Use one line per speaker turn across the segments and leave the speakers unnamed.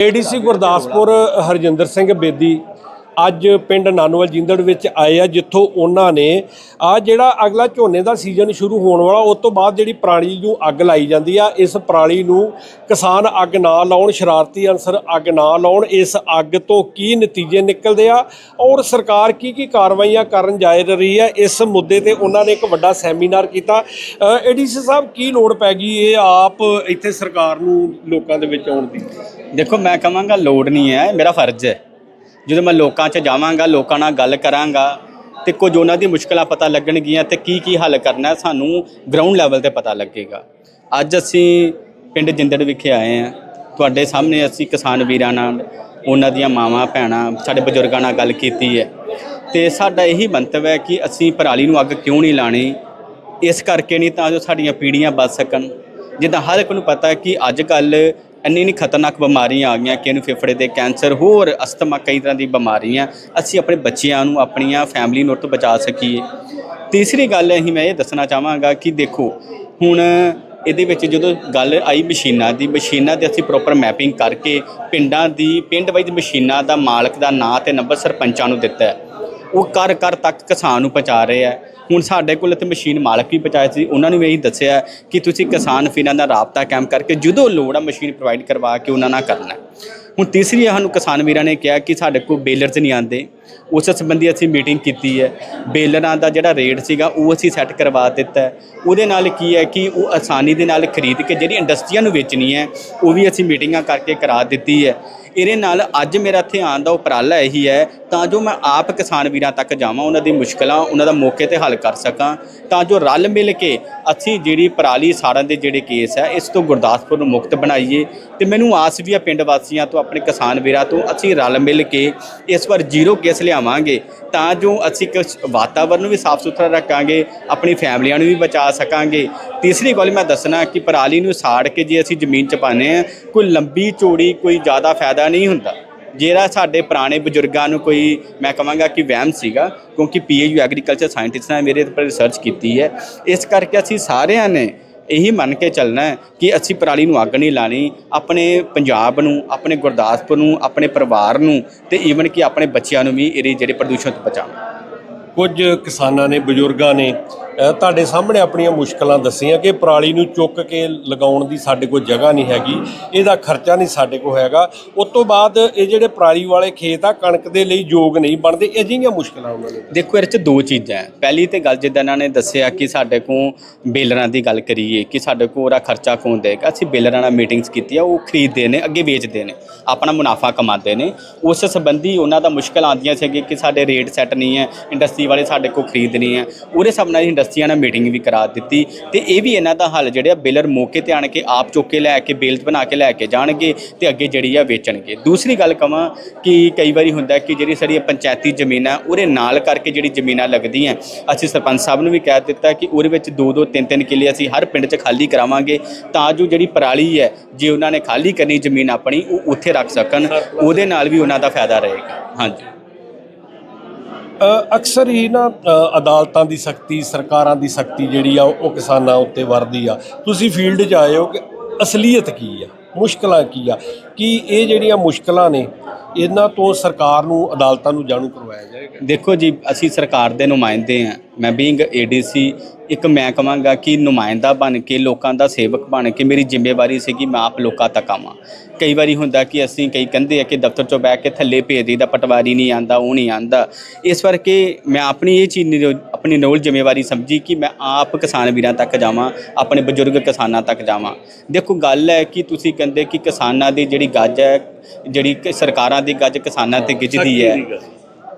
ADC Gurdaspur Harjinder Singh Bedi ਅੱਜ ਪਿੰਡ ਨਾਨੋਵਾਲ ਜਿੰਦੜ ਵਿੱਚ ਆਏ ਆ, ਜਿੱਥੋਂ ਉਹਨਾਂ ਨੇ ਆ ਜਿਹੜਾ ਅਗਲਾ ਝੋਨੇ ਦਾ ਸੀਜ਼ਨ ਸ਼ੁਰੂ ਹੋਣ ਵਾਲਾ ਉਸ ਤੋਂ ਬਾਅਦ ਜਿਹੜੀ ਪਰਾਲੀ ਨੂੰ ਅੱਗ ਲਾਈ ਜਾਂਦੀ ਆ, ਇਸ ਪਰਾਲੀ ਨੂੰ ਕਿਸਾਨ ਅੱਗ ਨਾ ਲਾਉਣ, ਸ਼ਰਾਰਤੀ ਅਨਸਰ ਅੱਗ ਨਾ ਲਾਉਣ, ਇਸ ਅੱਗ ਤੋਂ ਕੀ ਨਤੀਜੇ ਨਿਕਲਦੇ ਆ ਔਰ ਸਰਕਾਰ ਕੀ ਕੀ ਕਾਰਵਾਈਆਂ ਕਰਨ ਜਾ ਰਹੀ ਹੈ, ਇਸ ਮੁੱਦੇ ਤੇ ਉਹਨਾਂ ਨੇ ਇੱਕ ਵੱਡਾ ਸੈਮੀਨਾਰ ਕੀਤਾ। ਏਡੀਸੀ ਸਾਹਿਬ, ਕੀ ਲੋੜ ਪੈ ਗਈ ਇਹ ਆਪ ਇੱਥੇ ਸਰਕਾਰ ਨੂੰ ਲੋਕਾਂ ਦੇ ਵਿੱਚ ਆਉਣ ਦੀ?
ਦੇਖੋ, ਮੈਂ ਕਹਾਂਗਾ ਲੋੜ ਨਹੀਂ ਹੈ ਮੇਰਾ ਫਰਜ਼ ਹੈ। ਜਦੋਂ ਮੈਂ ਲੋਕਾਂ 'ਚ ਜਾਵਾਂਗਾ, ਲੋਕਾਂ ਨਾਲ ਗੱਲ ਕਰਾਂਗਾ, ਤੇ ਕੁਝ ਉਹਨਾਂ ਦੀ ਮੁਸ਼ਕਲਾਂ ਪਤਾ ਲੱਗਣਗੀਆਂ ਤੇ ਕੀ ਕੀ ਹੱਲ ਕਰਨਾ ਸਾਨੂੰ ਗਰਾਊਂਡ ਲੈਵਲ ਤੇ ਪਤਾ ਲੱਗੇਗਾ। ਅੱਜ ਅਸੀਂ ਪਿੰਡ ਜਿੰਦੜ ਵਿਖੇ ਆਏ ਹਾਂ। ਤੁਹਾਡੇ ਸਾਹਮਣੇ ਅਸੀਂ ਕਿਸਾਨ ਵੀਰਾਂ ਨਾਲ, ਉਹਨਾਂ ਦੀਆਂ ਮਾਵਾਂ, ਭੈਣਾਂ, ਸਾਡੇ ਬਜ਼ੁਰਗਾਂ ਨਾਲ ਗੱਲ ਕੀਤੀ ਹੈ। ਤੇ ਸਾਡਾ ਇਹੀ ਮੰਤਵ ਹੈ ਕਿ ਅਸੀਂ ਪਰਾਲੀ ਨੂੰ ਅੱਗ ਕਿਉਂ ਨਹੀਂ ਲਾਣੀ? ਇਸ ਕਰਕੇ ਨਹੀਂ ਤਾਂ ਜੋ ਸਾਡੀਆਂ ਪੀੜ੍ਹੀਆਂ ਬਚ ਸਕਣ। ਜਿੱਦਾਂ ਹਰ ਇੱਕ ਨੂੰ ਪਤਾ ਕਿ ਅੱਜ ਕੱਲ ਇੰਨੀ ਨਹੀਂ ਖਤਰਨਾਕ ਬਿਮਾਰੀਆਂ ਆ ਗਈਆਂ ਕਿ ਇਹਨੂੰ ਫੇਫੜੇ ਦੇ ਕੈਂਸਰ, ਹੋਰ ਅਸਥਮਾ ਕਈ ਤਰ੍ਹਾਂ ਦੀ ਬਿਮਾਰੀਆਂ, ਅਸੀਂ ਆਪਣੇ ਬੱਚਿਆਂ ਨੂੰ, ਆਪਣੀਆਂ ਫੈਮਿਲੀ ਨੂੰ ਉਹ ਤੋਂ ਬਚਾ ਸਕੀਏ। ਤੀਸਰੀ ਗੱਲ ਅਸੀਂ ਮੈਂ ਇਹ ਦੱਸਣਾ ਚਾਹਾਂਗਾ ਕਿ ਦੇਖੋ, ਹੁਣ ਇਹਦੇ ਵਿੱਚ ਜਦੋਂ ਗੱਲ ਆਈ ਮਸ਼ੀਨਾਂ ਦੀ ਮਸ਼ੀਨਾਂ ਦੀ ਅਸੀਂ ਪ੍ਰੋਪਰ ਮੈਪਿੰਗ ਕਰਕੇ ਪਿੰਡਾਂ ਦੀ, ਪਿੰਡ ਵਾਈਜ਼ ਮਸ਼ੀਨਾਂ ਦਾ ਮਾਲਕ ਦਾ ਨਾਂ ਤੇ ਨੰਬਰ ਸਰਪੰਚਾਂ ਨੂੰ ਦਿੱਤਾ ਹੈ। ਉਹ ਕਰ ਕਰ ਤੱਕ ਕਿਸਾਨ ਨੂੰ ਪਹੁੰਚਾ ਰਹੇ ਆ ਹੁਣ ਸਾਡੇ ਕੋਲ ਇੱਥੇ ਮਸ਼ੀਨ ਮਾਲਕ ਵੀ ਪਹੁੰਚਾਏ ਸੀ, ਉਹਨਾਂ ਨੂੰ ਵੀ ਇਹੀ ਦੱਸਿਆ ਕਿ ਤੁਸੀਂ ਕਿਸਾਨ ਫਿਰਾਂ ਦਾ ਰਾਬਤਾ ਕਾਇਮ ਕਰਕੇ ਜਦੋਂ ਲੋੜ ਆ ਮਸ਼ੀਨ ਪ੍ਰੋਵਾਈਡ ਕਰਵਾ ਕੇ ਉਹਨਾਂ ਨਾਲ ਕਰਨਾ। ਹੁਣ ਤੀਸਰੀ ਸਾਨੂੰ ਕਿਸਾਨ ਵੀਰਾਂ ਨੇ ਕਿਹਾ ਕਿ ਸਾਡੇ ਕੋਲ ਬੇਲਰਸ ਨਹੀਂ ਆਉਂਦੇ। ਉਸ ਸੰਬੰਧੀ ਅਸੀਂ ਮੀਟਿੰਗ ਕੀਤੀ ਹੈ। ਬੇਲਰਾਂ ਦਾ ਜਿਹੜਾ ਰੇਟ ਸੀਗਾ, ਉਹ ਅਸੀਂ ਸੈੱਟ ਕਰਵਾ ਦਿੱਤਾ ਉਹਦੇ ਨਾਲ ਕੀ ਹੈ ਕਿ ਉਹ ਆਸਾਨੀ ਦੇ ਨਾਲ ਖਰੀਦ ਕੇ ਜਿਹੜੀ ਇੰਡਸਟਰੀਆਂ ਨੂੰ ਵੇਚਣੀ ਹੈ ਉਹ ਵੀ ਅਸੀਂ ਮੀਟਿੰਗਾਂ ਕਰਕੇ ਕਰਾ ਦਿੱਤੀ ਹੈ। ਇਹਦੇ ਨਾਲ ਅੱਜ ਮੇਰਾ ਇੱਥੇ ਆਉਣ ਦਾ ਉਪਰਾਲਾ ਇਹੀ ਹੈ, ਤਾਂ ਜੋ ਮੈਂ ਆਪ ਕਿਸਾਨ ਵੀਰਾਂ ਤੱਕ ਜਾਵਾਂ, ਉਹਨਾਂ ਦੀ ਮੁਸ਼ਕਲਾਂ, ਉਹਨਾਂ ਦਾ ਮੌਕੇ ਤੇ ਹੱਲ ਕਰ ਸਕਾਂ, ਤਾਂ ਜੋ ਰਲ ਮਿਲ ਕੇ ਅਸੀਂ ਜਿਹੜੀ ਪਰਾਲੀ ਸਾੜਨ ਦੇ ਜਿਹੜੇ ਕੇਸ ਹੈ, ਇਸ ਤੋਂ ਗੁਰਦਾਸਪੁਰ ਨੂੰ ਮੁਕਤ ਬਣਾਈਏ। ਤੇ ਮੈਨੂੰ ਆਸ ਵੀ ਆ ਪਿੰਡ ਵਾਸੀਆਂ ਤੋਂ, ਆਪਣੇ ਕਿਸਾਨ ਵੀਰਾਂ ਤੋਂ, ਅਸੀਂ ਰਲ ਮਿਲ ਕੇ ਇਸ ਵਾਰ ਜ਼ੀਰੋ ਕੇਸ ਲਿਆਵਾਂਗੇ, ਤਾਂ ਜੋ ਅਸੀਂ ਕੁਛ ਵਾਤਾਵਰਨ ਨੂੰ ਵੀ ਸਾਫ਼ ਸੁਥਰਾ ਰੱਖਾਂਗੇ, ਆਪਣੀ ਫੈਮਲੀਆਂ ਨੂੰ ਵੀ ਬਚਾ ਸਕਾਂਗੇ। ਤੀਸਰੀ ਗੱਲ ਮੈਂ ਦੱਸਣਾ ਕਿ ਪਰਾਲੀ ਨੂੰ ਸਾੜ ਕੇ ਜੇ ਅਸੀਂ ਜ਼ਮੀਨ 'ਚ ਪਾਉਂਦੇ ਹਾਂ, ਕੋਈ ਲੰਬੀ ਚੌੜੀ, ਕੋਈ ਜ਼ਿਆਦਾ ਫਾਇਦਾ ਨਹੀਂ ਹੁੰਦਾ। ਜਿਹੜਾ ਸਾਡੇ ਪੁਰਾਣੇ ਬਜ਼ੁਰਗਾਂ ਨੂੰ ਕੋਈ ਮੈਂ ਕਹਾਂਗਾ ਕਿ ਵਹਿਮ ਸੀਗਾ, ਕਿਉਂਕਿ ਪੀਏਯੂ ਐਗਰੀਕਲਚਰ ਸਾਇੰਟਿਸਟ ਨੇ ਮੇਰੇ ਉੱਪਰ ਰਿਸਰਚ ਕੀਤੀ ਹੈ। ਇਸ ਕਰਕੇ ਅਸੀਂ ਸਾਰਿਆਂ ਨੇ ਇਹੀ ਮੰਨ ਕੇ ਚੱਲਣਾ ਹੈ ਕਿ ਅਸੀਂ ਪਰਾਲੀ ਨੂੰ ਅੱਗ ਨਹੀਂ ਲਾਣੀ। ਆਪਣੇ ਪੰਜਾਬ ਨੂੰ, ਆਪਣੇ ਗੁਰਦਾਸਪੁਰ ਨੂੰ, ਆਪਣੇ ਪਰਿਵਾਰ ਨੂੰ ਤੇ ਈਵਨ ਕਿ ਆਪਣੇ ਬੱਚਿਆਂ ਨੂੰ ਵੀ ਇਹਦੇ ਜਿਹੜੇ ਪ੍ਰਦੂਸ਼ਣ ਤੋਂ ਬਚਾਉਣਾ।
ਕੁਝ ਕਿਸਾਨਾਂ ਨੇ, ਬਜ਼ੁਰਗਾਂ ਨੇ ਤੁਹਾਡੇ ਸਾਹਮਣੇ ਆਪਣੀਆਂ ਮੁਸ਼ਕਲਾਂ ਦੱਸੀਆਂ ਕਿ ਪਰਾਲੀ ਨੂੰ ਚੁੱਕ ਕੇ ਲਗਾਉਣ ਦੀ ਸਾਡੇ ਕੋਲ ਜਗ੍ਹਾ ਨਹੀਂ ਹੈਗੀ, ਇਹਦਾ ਖਰਚਾ ਨਹੀਂ ਸਾਡੇ ਕੋਲ ਹੈਗਾ। ਉਸ ਤੋਂ ਬਾਅਦ ਇਹ ਜਿਹੜੇ ਪਰਾਲੀ ਵਾਲੇ ਖੇਤ ਆ, ਕਣਕ ਦੇ ਲਈ ਯੋਗ ਨਹੀਂ ਬਣਦੇ ਅਜਿਹੀਆਂ ਮੁਸ਼ਕਲਾਂ ਉਹਨਾਂ ਨੂੰ।
ਦੇਖੋ, ਇਹਦੇ ਚ ਦੋ ਚੀਜ਼ਾਂ ਪਹਿਲੀ ਤੇ ਗੱਲ ਜਿੱਦਾਂ ਇਹਨਾਂ ਨੇ ਦੱਸਿਆ ਕਿ ਸਾਡੇ ਕੋਲ ਬੇਲਰਾਂ ਦੀ ਗੱਲ ਕਰੀਏ, ਕਿ ਸਾਡੇ ਕੋਲ ਉਹਦਾ ਖਰਚਾ ਕੌਣ ਦੇਗਾ। ਅਸੀਂ ਬੇਲਰਾਂ ਨਾਲ ਮੀਟਿੰਗਸ ਕੀਤੀਆਂ ਉਹ ਖਰੀਦਦੇ ਨੇ, ਅੱਗੇ ਵੇਚਦੇ ਨੇ, ਆਪਣਾ ਮੁਨਾਫਾ ਕਮਾਉਂਦੇ ਨੇ। ਉਸ ਸੰਬੰਧੀ ਉਹਨਾਂ ਦਾ ਮੁਸ਼ਕਲ ਆਉਂਦੀਆਂ ਸੀ ਕਿ ਸਾਡੇ ਰੇਟ ਸੈੱਟ ਨਹੀਂ ਹੈ ਇੰਡਸਟਰੀ ਵਾਲੇ ਸਾਡੇ ਕੋਲ ਖਰੀਦ ਨਹੀਂ ਹੈ। ਉਹਦੇ ਸਭ ਨਾਲ ਇੰਡਸਟਰੀ ਇੰਡਸਟਰੀਆਂ ਨਾਲ ਮੀਟਿੰਗ ਵੀ ਕਰਾ ਦਿੱਤੀ ਤੇ ਇਹ ਵੀ ਇਹਨਾਂ ਦਾ ਹੱਲ ਜਿਹੜੇ ਆ ਬੇਲਰ ਮੌਕੇ ਤੇ ਆਣ ਕੇ ਆਪ ਚੁੱਕ ਕੇ ਲੈ ਕੇ ਬੇਲਸ ਬਣਾ ਕੇ ਲੈ ਕੇ ਜਾਣਗੇ ਤੇ ਅੱਗੇ ਜਿਹੜੀ ਆ ਵੇਚਣਗੇ। ਦੂਸਰੀ ਗੱਲ ਕਵਾਂ ਕਿ ਕਈ ਵਾਰੀ ਹੁੰਦਾ ਕਿ ਜਿਹੜੀ ਸਾਡੀ ਪੰਚਾਇਤੀ ਜ਼ਮੀਨਾਂ ਉਹਦੇ ਨਾਲ ਕਰਕੇ ਜਿਹੜੀ ਜ਼ਮੀਨਾਂ ਲੱਗਦੀਆਂ ਅਸੀਂ ਸਰਪੰਚ ਸਾਹਿਬ ਨੂੰ ਵੀ ਕਹਿ ਦਿੱਤਾ ਕਿ ਉਹਦੇ ਵਿੱਚ ਦੋ ਦੋ ਤਿੰਨ ਤਿੰਨ ਕਿੱਲੇ ਅਸੀਂ ਹਰ ਪਿੰਡ 'ਚ ਖਾਲੀ ਕਰਾਵਾਂਗੇ ਤਾਂ ਜੋ ਜਿਹੜੀ ਪਰਾਲੀ ਹੈ ਜੇ ਉਹਨਾਂ ਨੇ ਖਾਲੀ ਕਰਨੀ ਜ਼ਮੀਨ ਆਪਣੀ ਉਹ ਉੱਥੇ ਰੱਖ ਸਕਣ ਉਹਦੇ ਨਾਲ ਵੀ ਉਹਨਾਂ ਦਾ ਫਾਇਦਾ ਰਹੇਗਾ। ਹਾਂਜੀ।
ਅਕਸਰ ਹੀ ਨਾ ਅਦਾਲਤਾਂ ਦੀ ਸਖਤੀ, ਸਰਕਾਰਾਂ ਦੀ ਸਖਤੀ ਜਿਹੜੀ ਆ, ਉਹ ਕਿਸਾਨਾਂ ਉੱਤੇ ਵਰਦੀ ਆ। ਤੁਸੀਂ ਫੀਲਡ 'ਚ ਆਏ ਹੋ ਕਿ ਅਸਲੀਅਤ ਕੀ ਆ? ਮੁਸ਼ਕਲਾਂ ਕੀ ਆ? ਕਿ ਇਹ ਜਿਹੜੀਆਂ ਮੁਸ਼ਕਲਾਂ ਨੇ, ਇਹਨਾਂ ਤੋਂ ਸਰਕਾਰ ਨੂੰ, ਅਦਾਲਤਾਂ ਨੂੰ ਜਾਣੂ ਕਰਵਾਇਆ ਜਾਏਗਾ?
ਦੇਖੋ ਜੀ, ਅਸੀਂ ਸਰਕਾਰ ਦੇ ਨੁਮਾਇੰਦੇ ਆ। ਮੈਂ ਬੀਇੰਗ ਏਡੀਸੀ ਇੱਕ ਮੈਂ ਕਹਾਂਗਾ ਕਿ ਨੁਮਾਇੰਦਾ ਬਣ ਕੇ ਲੋਕਾਂ ਦਾ ਸੇਵਕ ਬਣ ਕੇ ਮੇਰੀ ਜ਼ਿੰਮੇਵਾਰੀ ਸੀ ਕਿ ਮੈਂ ਆਪ ਲੋਕਾਂ ਤੱਕ ਆਵਾਂ। ਕਈ ਵਾਰੀ ਹੁੰਦਾ ਕਿ ਅਸੀਂ ਕਈ ਕਹਿੰਦੇ ਆ ਕਿ ਦਫ਼ਤਰ ਚੋਂ ਬਹਿ ਕੇ ਥੱਲੇ ਭੇਜ ਦਈਦਾ ਪਟਵਾਰੀ ਨਹੀਂ ਆਂਦਾ ਉਹ ਨਹੀਂ ਆਂਦਾ। ਇਸ ਕਰਕੇ ਮੈਂ ਆਪਣੀ ਇਹ ਚੀਜ਼ ਆਪਣੀ ਨੋਲ ਜ਼ਿੰਮੇਵਾਰੀ ਸਮਝੀ ਕਿ ਮੈਂ ਆਪ ਕਿਸਾਨ ਵੀਰਾਂ ਤੱਕ ਜਾਵਾਂ ਆਪਣੇ ਬਜ਼ੁਰਗ ਕਿਸਾਨਾਂ ਤੱਕ ਜਾਵਾਂ। ਦੇਖੋ ਗੱਲ ਹੈ ਕਿ ਤੁਸੀਂ ਕਹਿੰਦੇ ਕਿ ਕਿਸਾਨਾਂ ਦੀ ਜਿਹੜੀ ਗੱਜ ਹੈ ਜਿਹੜੀ ਸਰਕਾਰਾਂ ਦੀ ਗੱਜ ਕਿਸਾਨਾਂ ਤੇ ਗਿੱਜਦੀ ਹੈ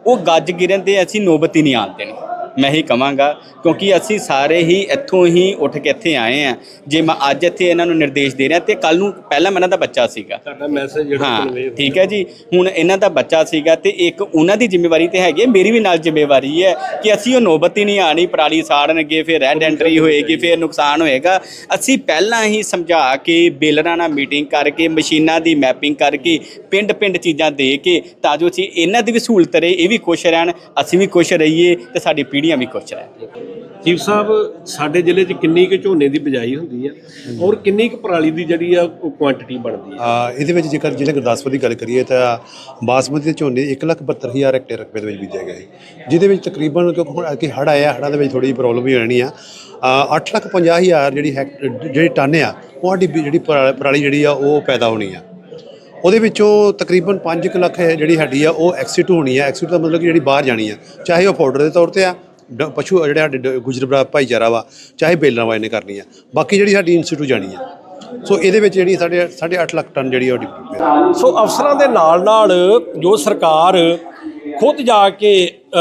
ਉਹ ਗੱਜ ਗਿਰਨ ਤੇ ਅਸੀਂ ਨੌਬਤ ਹੀ ਨਹੀਂ ਆਉਣ ਦੇਣੀ। ਮੈਂ ਹੀ ਕਵਾਂਗਾ ਕਿਉਂਕਿ ਅਸੀਂ ਸਾਰੇ ਹੀ ਇੱਥੋਂ ਹੀ ਉੱਠ ਕੇ ਇੱਥੇ ਆਏ ਆ ਜੇ ਮੈਂ ਅੱਜ ਇੱਥੇ ਇਹਨਾਂ ਨੂੰ ਨਿਰਦੇਸ਼ ਦੇ ਰਿਹਾ ਤੇ ਕੱਲ ਨੂੰ ਪਹਿਲਾਂ ਮੈਂ ਇਹਨਾਂ ਦਾ ਬੱਚਾ ਸੀਗਾ।
ਤੁਹਾਡਾ ਮੈਸੇਜ ਜਿਹੜਾ ਹੋਇਆ।
ਠੀਕ ਹੈ ਜੀ। ਹੁਣ ਇਹਨਾਂ ਦਾ ਬੱਚਾ ਸੀਗਾ ਤੇ ਇੱਕ ਉਹਨਾਂ ਦੀ ਜ਼ਿੰਮੇਵਾਰੀ ਤੇ ਹੈਗੀ ਮੇਰੀ ਵੀ ਨਾਲ ਜ਼ਿੰਮੇਵਾਰੀ ਹੈ ਕਿ ਅਸੀਂ ਉਹ ਨੌਬਤ ਹੀ ਨਹੀਂ ਆਣੀ ਪਰਾਲੀ ਸਾੜਨਗੇ ਫਿਰ ਰੈਡ ਐਂਟਰੀ ਹੋਏਗੀ ਫਿਰ ਨੁਕਸਾਨ ਹੋਏਗਾ। ਅਸੀਂ ਪਹਿਲਾਂ ਹੀ ਸਮਝਾ ਕੇ ਬੇਲਰਾਂ ਨਾਲ ਮੀਟਿੰਗ ਕਰਕੇ ਮਸ਼ੀਨਾਂ ਦੀ ਮੈਪਿੰਗ ਕਰਕੇ ਪਿੰਡ ਪਿੰਡ ਚੀਜ਼ਾਂ ਦੇ ਕੇ ਤਾਂ ਜੋ ਅਸੀਂ ਇਹਨਾਂ ਦੀ ਵੀ ਸਹੂਲਤ ਰਹੇ ਇਹ ਵੀ ਖੁਸ਼ ਰਹਿਣ ਅਸੀਂ ਵੀ ਖੁਸ਼ ਰਹੀਏ ਤੇ ਸਾਡੀ ਪੀੜ੍ਹੀ ਪੀੜ੍ਹੀਆਂ ਵੀ ਖੁਸ਼ ਰਹਿਣ
ਚੀਫ ਸਾਹਿਬ ਸਾਡੇ ਜ਼ਿਲ੍ਹੇ 'ਚ ਕਿੰਨੀ ਕੁ ਝੋਨੇ ਦੀ ਬਿਜਾਈ ਹੁੰਦੀ ਆ ਔਰ ਕਿੰਨੀ ਕੁ ਪਰਾਲੀ ਦੀ ਜਿਹੜੀ ਆ ਉਹ ਕੁਆਂਟੀਟੀ ਬਣਦੀ ਆ?
ਆ ਇਹਦੇ ਵਿੱਚ ਜੇਕਰ ਜ਼ਿਲ੍ਹੇ ਗੁਰਦਾਸਪੁਰ ਦੀ ਗੱਲ ਕਰੀਏ ਤਾਂ ਬਾਸਮਤੀ ਦੇ ਝੋਨੇ 172000 ਹੈਕਟੇਅਰ ਰਕਬੇ ਦੇ ਵਿੱਚ ਬੀਜਿਆ ਗਿਆ ਹੈ ਜਿਹਦੇ ਵਿੱਚ ਤਕਰੀਬਨ ਕਿਉਂਕਿ ਹੁਣ ਅੱਗੇ ਹੜ੍ਹ ਆਇਆ ਹੜ੍ਹਾਂ ਦੇ ਵਿੱਚ ਥੋੜੀ ਪ੍ਰੋਬਲਮ ਵੀ ਰਹਿਣੀ ਆ। 850000 ਜਿਹੜੀ ਹੈਕ ਜਿਹੜੀ ਟਨ ਆ ਉਹ ਸਾਡੀ ਬੀ- ਜਿਹੜੀ ਪਰਾ- ਪਰਾਲੀ ਜਿਹੜੀ ਆ ਉਹ ਪੈਦਾ ਹੋਣੀ ਆ। ਉਹਦੇ ਵਿੱਚੋਂ ਤਕਰੀਬਨ 5 ਲੱਖ ਹੈ ਜਿਹੜੀ ਸਾਡੀ ਆ ਉਹ ਐਕਸੀਟੂ ਹੋਣੀ ਆ। ਐਕਸੀਟੂ ਦਾ ਮਤਲਬ ਕਿ ਜਿਹੜੀ ਬਾਹਰ ਜਾਣੀ ਆ ਚਾਹੇ ਉਹ ਪਾਊਡਰ ਦੇ ਤੌਰ ਤੇ ਆ ਡ- ਪਸ਼ੂ ਜਿਹੜੇ ਸਾਡੇ ਡ- ਗੁਜਰ ਭਾਈਚਾਰਾ ਵਾ ਚਾਹੇ ਬੇਲਰਾਂ ਵਾਲੇ ਨੇ ਕਰਨੀ ਆ। ਬਾਕੀ ਜਿਹੜੀ ਸਾਡੀ ਇੰਸਟੀਟਿਊਟ ਜਾਣੀ ਆ। ਸੋ ਇਹਦੇ ਵਿੱਚ ਜਿਹੜੀ ਸਾਡੇ 8.5 ਲੱਖ ਟਨ ਜਿਹੜੀ ਆ ਉਹ ਡਿਪਟੀ ਪਈ
ਸੋ ਅਫਸਰਾਂ ਦੇ ਨਾਲ ਨਾਲ ਜੋ ਸਰਕਾਰ ਖੁਦ ਜਾ ਕੇ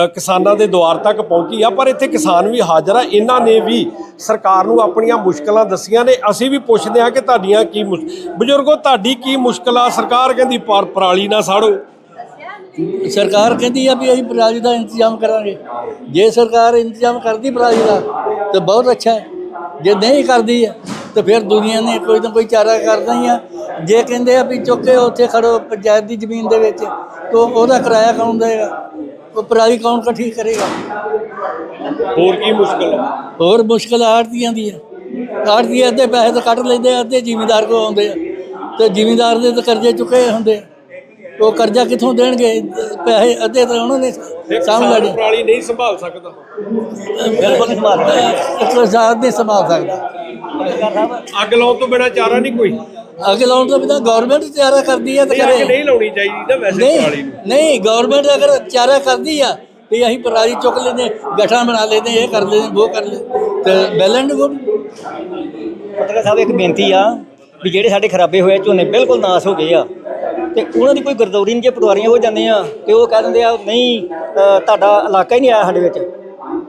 ਅ, ਕਿਸਾਨਾਂ ਦੇ ਦੁਆਰ ਤੱਕ ਪਹੁੰਚੀ ਆ ਪਰ ਇੱਥੇ ਕਿਸਾਨ ਵੀ ਹਾਜ਼ਰ ਆ। ਇਹਨਾਂ ਨੇ ਵੀ ਸਰਕਾਰ ਨੂੰ ਆਪਣੀਆਂ ਮੁਸ਼ਕਲਾਂ ਦੱਸੀਆਂ ਨੇ। ਅਸੀਂ ਵੀ ਪੁੱਛਦੇ ਆ ਕਿ ਤੁਹਾਡੀਆਂ ਕੀ ਮੁਸ਼- ਬਜ਼ੁਰਗੋ ਤੁਹਾਡੀ ਕੀ ਮੁਸ਼ਕਲ? ਆ ਸਰਕਾਰ ਕਹਿੰਦੀ ਪਰ ਪਰਾਲੀ ਨਾ ਸਾੜੋ।
ਸਰਕਾਰ ਕਹਿੰਦੀ ਆ ਵੀ ਅਸੀਂ ਪਰਾਲੀ ਦਾ ਇੰਤਜ਼ਾਮ ਕਰਾਂਗੇ। ਜੇ ਸਰਕਾਰ ਇੰਤਜ਼ਾਮ ਕਰਦੀ ਪਰਾਲੀ ਦਾ ਤਾਂ ਬਹੁਤ ਅੱਛਾ ਹੈ। ਜੇ ਨਹੀਂ ਕਰਦੀ ਹੈ ਤਾਂ ਫਿਰ ਦੁਨੀਆ ਨੇ ਕੋਈ ਨਾ ਕੋਈ ਚਾਰਾ ਕਰਨਾ ਹੀ ਆ। ਜੇ ਕਹਿੰਦੇ ਆ ਵੀ ਚੁੱਕ ਉੱਥੇ ਖੜੋ ਪੰਚਾਇਤ ਦੀ ਜ਼ਮੀਨ ਦੇ ਵਿੱਚ ਤਾਂ ਉਹਦਾ ਕਿਰਾਇਆ ਕੌਣ ਦੇਗਾ ਉਹ ਪਰਾਲੀ ਕੌਣ ਇਕੱਠੀ ਕਰੇਗਾ?
ਹੋਰ ਕੀ ਮੁਸ਼ਕਲ ਆ?
ਹੋਰ ਮੁਸ਼ਕਲ ਆੜਤੀਆਂ ਦੀ ਹੈ ਆੜਤੀ ਅੱਧੇ ਪੈਸੇ ਤਾਂ ਕੱਢ ਲੈਂਦੇ ਆ ਅੱਧੇ ਜ਼ਿਮੀਂਦਾਰ ਕੋ ਆਉਂਦੇ ਆ। ਤੇ ਜ਼ਿਮੀਂਦਾਰ ਦੇ ਤਾਂ ਕਰਜ਼ੇ ਚੁੱਕੇ ਹੁੰਦੇ ਆ। ਉਹ ਕਰਜ਼ਾ ਕਿੱਥੋਂ ਦੇਣਗੇ? ਪੈਸੇ ਅੱਧੇ ਤਾਂ ਉਹਨਾਂ ਨੇ ਸਾਂਭ ਲੈਣੇ
ਪਰਾਲੀ ਨਹੀਂ ਸੰਭਾਲ ਸਕਦਾ।
ਬਿਲਕੁਲ ਨਹੀਂ ਸੰਭਾਲ ਸਕਦਾ। ਨਹੀਂ ਸੰਭਾਲ ਸਕਦਾ।
ਅੱਗ ਲਾਉਣ ਤੋਂ ਬਿਨਾ ਚਾਰਾ ਨਹੀਂ ਕੋਈ।
ਅੱਗੇ ਲਾਉਣ ਤੋਂ ਬਿਨਾਂ ਗਵਰਨਮੈਂਟ ਤਿਆਰਾ ਕਰਦੀ ਹੈ ਤਾਂ ਕਰੇ।
ਨਹੀਂ ਲਾਉਣੀ ਚਾਹੀਦੀ ਨਾ ਵੈਸੇ ਪਰਾਲੀ ਨੂੰ।
ਨਹੀਂ ਗਵਰਨਮੈਂਟ ਅਗਰ ਚਾਰਾ ਕਰਦੀ ਆ ਵੀ ਅਸੀਂ ਪਰਾਲੀ ਚੁੱਕ ਲੈਂਦੇ ਗੱਠਾਂ ਬਣਾ ਲੈਂਦੇ ਇਹ ਕਰ ਲੈਂਦੇ ਉਹ ਕਰ ਲੈਂਦੇ ਤੇ ਬੈਲੈਂਡ ਗੁੱਡ
ਪੱਤਰਕਾਰ ਸਾਹਿਬ ਇੱਕ ਬੇਨਤੀ ਆ ਵੀ ਜਿਹੜੇ ਸਾਡੇ ਖਰਾਬੇ ਹੋਏ ਝੋਨੇ ਬਿਲਕੁਲ ਨਾਸ ਹੋ ਗਏ ਆ। ਤੇ ਉਹਨਾਂ ਦੀ ਕੋਈ ਗਰਦੌਰੀ ਨਹੀਂ ਜੇ ਪਟਵਾਰੀਆਂ ਹੋ ਜਾਂਦੇ ਆ ਤੇ ਉਹ ਕਹਿ ਦਿੰਦੇ ਆ ਨਹੀਂ ਤੁਹਾਡਾ ਇਲਾਕਾ ਹੀ ਨਹੀਂ ਆਇਆ ਸਾਡੇ ਵਿੱਚ।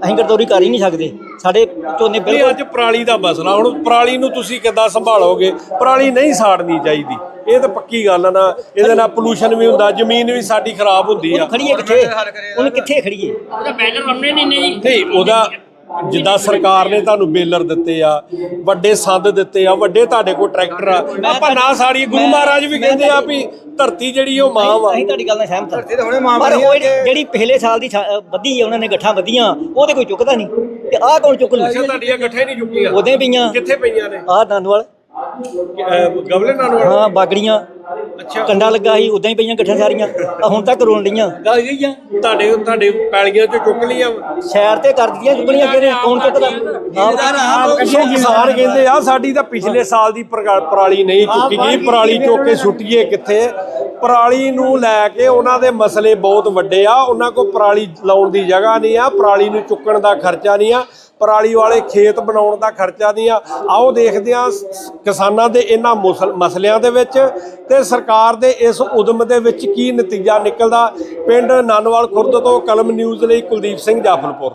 ਅਸੀਂ ਗਰਦੌਰੀ ਕਰ ਹੀ ਨਹੀਂ ਸਕਦੇ। ਸਾਡੇ ਝੋਨੇ
ਨਹੀਂ
ਬਿਲਕੁਲ
ਅੱਜ ਪਰਾਲੀ ਦਾ ਮਸਲਾ। ਹੁਣ ਪਰਾਲੀ ਨੂੰ ਤੁਸੀਂ ਕਿੱਦਾਂ ਸੰਭਾਲੋਗੇ? ਪਰਾਲੀ ਨਹੀਂ ਸਾੜਨੀ ਚਾਹੀਦੀ। ਇਹ ਤਾਂ ਪੱਕੀ ਗੱਲ ਆ ਨਾ। ਇਹਦੇ ਨਾਲ ਪੋਲੂਸ਼ਨ ਵੀ ਹੁੰਦਾ ਜ਼ਮੀਨ ਵੀ ਸਾਡੀ ਖਰਾਬ ਹੁੰਦੀ ਆ।
ਖੜੀਏ ਕਿੱਥੇ? ਉਹਨੂੰ ਕਿੱਥੇ ਖੜੀਏ
ਨਹੀਂ ਉਹਦਾ ਜਿੱਦਾਂ ਸਰਕਾਰ ਨੇ ਤੁਹਾਨੂੰ ਬੇਲਰ ਦਿੱਤੇ ਆ ਵੱਡੇ ਸੰਦ ਦਿੱਤੇ ਆ ਵੱਡੇ ਤੁਹਾਡੇ ਕੋਲ ਟਰੈਕਟਰ ਆ। ਆਪਾਂ ਨਾ ਸਾੜੀ ਗੁਰੂ ਮਹਾਰਾਜ ਵੀ ਕਹਿੰਦੇ ਆ ਵੀ ਧਰਤੀ ਜਿਹੜੀ ਉਹ ਮਾਂ ਵਾ।
ਅਸੀਂ ਤੁਹਾਡੀ ਗੱਲ ਨਾਲ ਸਹਿਮਤ ਹਾਂ। ਪਰ ਉਹ ਜਿਹੜੀ- ਜਿਹੜੀ ਪਿਛਲੇ ਸਾਲ ਦੀ ਵਧੀ ਆ ਉਹਨਾਂ ਨੇ ਗੱਠਾਂ ਵਧੀਆਂ ਉਹ ਤੇ ਕੋਈ ਚੁੱਕਦਾ ਨਹੀਂ। ਤੇ ਆਹ ਕੌਣ ਚੁੱਕ ਲੂ
ਅੱਛਾ ਤੁਹਾਡੀਆਂ ਗੱਠੇ ਨਹੀਂ ਚੁੱਕੀਆਂ।
ਉਹਦੇ ਪਈਆਂ।
ਕਿੱਥੇ ਪਈਆਂ ਨੇ?
ਆਹ ਦੰਦਵਾਲ
ਗਮਲੇ ਨਾਲ ਵਾਲੇ?
ਹਾਂ ਬਾਗੜੀਆਂ। ਕੰਡਾ ਲੱਗਾ ਸੀ ਉਦਾਂ ਹੀ ਪਈਆਂ ਗੱਠਾਂ ਸਾਰੀਆਂ। ਆ ਹੁਣ ਤੱਕ ਰੋਣ ਡੀਆਂ
ਗਾ ਗਈਆਂ?
ਤੁਹਾਡੇ ਤੁਹਾਡੇ ਪੈਲੀਆਂ ਚੋਂ ਚੁੱਕ ਲਈਆਂ।
ਸ਼ਹਿਰ ਤੇ ਕਰ ਦਿੱਤੀਆਂ ਚੁੱਕਣੀਆਂ ਕਿਹਨੇ ਕੌਣ ਚੁੱਕਦਾ? ਆਪ
ਕਿਸਾਨ ਕਹਿੰਦੇ ਆ ਸਾਡੀ ਤਾਂ ਪਿਛਲੇ ਸਾਲ ਦੀ ਪਰਾਲੀ ਨਹੀਂ ਚੁੱਕੀ ਗਈ। ਪਰਾਲੀ ਚੁੱਕ ਕੇ ਸੁੱਟੀਏ ਕਿੱਥੇ? ਪਰਾਲੀ ਨੂੰ ਲੈ ਕੇ ਉਹਨਾਂ ਦੇ ਮਸਲੇ ਬਹੁਤ ਵੱਡੇ ਆ। ਉਹਨਾਂ ਕੋਲ ਪਰਾਲੀ ਲਾਉਣ ਦੀ ਜਗ੍ਹਾ ਨਹੀਂ ਆ। ਪਰਾਲੀ ਨੂੰ ਚੁੱਕਣ ਦਾ ਖਰਚਾ ਨਹੀਂ ਆ। ਪਰਾਲੀ ਵਾਲੇ ਖੇਤ ਬਣਾਉਣ ਦਾ ਖਰਚਾ ਦੀਆਂ। ਆਓ ਦੇਖਦੇ ਹਾਂ ਕਿਸਾਨਾਂ ਦੇ ਇਹਨਾਂ ਮੁਸਲ- ਮਸਲਿਆਂ ਦੇ ਵਿੱਚ ਤੇ ਸਰਕਾਰ ਦੇ ਇਸ ਉਦਮ ਦੇ ਵਿੱਚ ਕੀ ਨਤੀਜਾ ਨਿਕਲਦਾ। ਪਿੰਡ ਨਾਨੋਵਾਲ ਖੁਰਦ ਤੋਂ ਕਲਮ ਨਿਊਜ਼ ਲਈ ਕੁਲਦੀਪ ਸਿੰਘ ਜਾਫਲਪੁਰ।